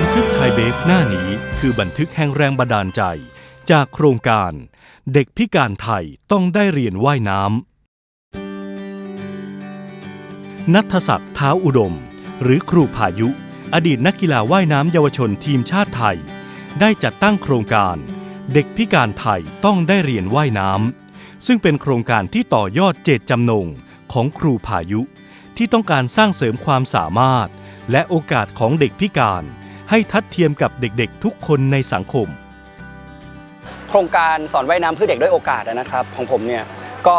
บันทึกไทเบฟหน้านี้คือบันทึกแห่งแรงบันดาลใจ จากโครงการ เด็กพิการไทยต้องได้เรียนว่ายน้ำนัทศักดิ์เท้าอุดม หรือครูพายุ อดีตนักกีฬาว่ายน้ำเยาวชนทีมชาติไทย ได้จัดตั้งโครงการ เด็กพิการไทยต้องได้เรียนว่ายน้ำซึ่งเป็นโครงการที่ต่อยอดเจตจำนงของครูพายุ ที่ต้องการสร้างเสริมความสามารถ และโอกาสของเด็กพิการ ให้ทัดเทียมกับเด็กๆ ทุกคนในสังคม โครงการสอนว่ายน้ำเพื่อเด็กด้วยโอกาสนะครับ ของผมเนี่ยก็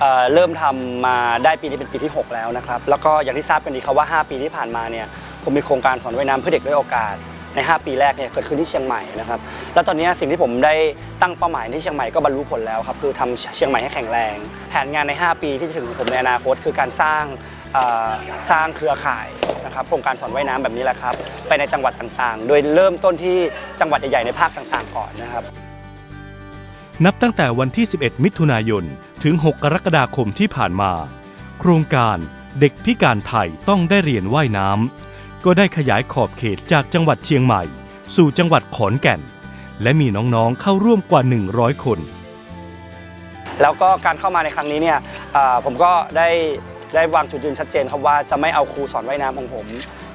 เอ่อเริ่มทำมาได้ปีนี้เป็นปีที่ 6 แล้วนะครับ แล้วก็อย่างที่ทราบกันดีครับว่า 5 ปีที่ผ่านมาเนี่ยผมมีโครงการสอนว่ายน้ำเพื่อเด็กด้วยโอกาสใน 5 ปีแรกเนี่ยเกิดขึ้นที่เชียงใหม่นะครับแล้วตอนนี้สิ่งที่ผมได้ตั้งเป้าหมายที่เชียงใหม่ก็บรรลุผลแล้วครับคือทำเชียงใหม่ให้แข็งแรง แผนงานใน 5 ปีที่จะถึงของผมในอนาคตคือการสร้างเอ่อสร้างเครือข่าย นะครับโครงการสอนว่ายน้ำแบบนี้แหละครับ ไปในจังหวัดต่างๆ โดยเริ่มต้นที่จังหวัดใหญ่ๆในภาคต่างๆ ก่อนนะครับ นับตั้งแต่วันที่ 11 มิถุนายน ถึง 6 กรกฎาคมที่ผ่านมา โครงการเด็กพิการไทยต้องได้เรียนว่ายน้ำก็ได้ขยายขอบเขตจากจังหวัดเชียงใหม่ สู่จังหวัดขอนแก่น และมีน้องๆเข้าร่วมกว่า 100 คน แล้วก็การเข้ามาในครั้งนี้เนี่ยเอ่อผมก็ได้ ได้วางจุดยืนชัดเจนครับว่าจะไม่เอาครูสอนว่ายน้ำของผม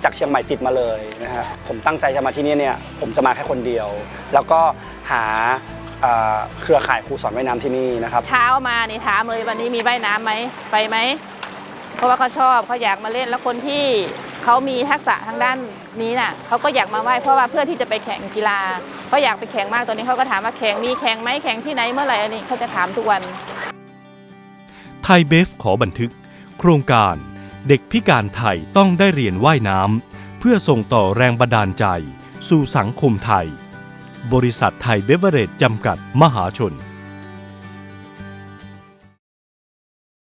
จากเชียงใหม่ติดมาเลยนะฮะผมตั้งใจจะมาที่นี่เนี่ยผมจะมาแค่คนเดียว แล้วก็หาเอ่อเครือข่ายครูสอนว่ายน้ำที่นี่นะครับ เช้ามานี่ถามเลยวันนี้มีว่ายน้ำไหมไปไหม เพราะว่าเขาชอบเขาอยากมาเล่นแล้วคนที่เขามีทักษะทางด้านนี้น่ะเขาก็อยากมาว่ายเพราะว่าเพื่อที่จะไปแข่งกีฬาเขาอยากไปแข่งมากตอนนี้เขาก็ถามว่าแข่งมีแข่งไหมแข่งที่ไหนเมื่อไหร่อันนี้เขาจะถามทุกวัน ไทยเบฟขอบันทึกโครงการ เด็กพิการไทยต้องได้เรียนว่ายน้ำเพื่อส่งต่อแรงบันดาลใจ สู่สังคมไทย บริษัทไทยเบเวอเรจจำกัดมหาชน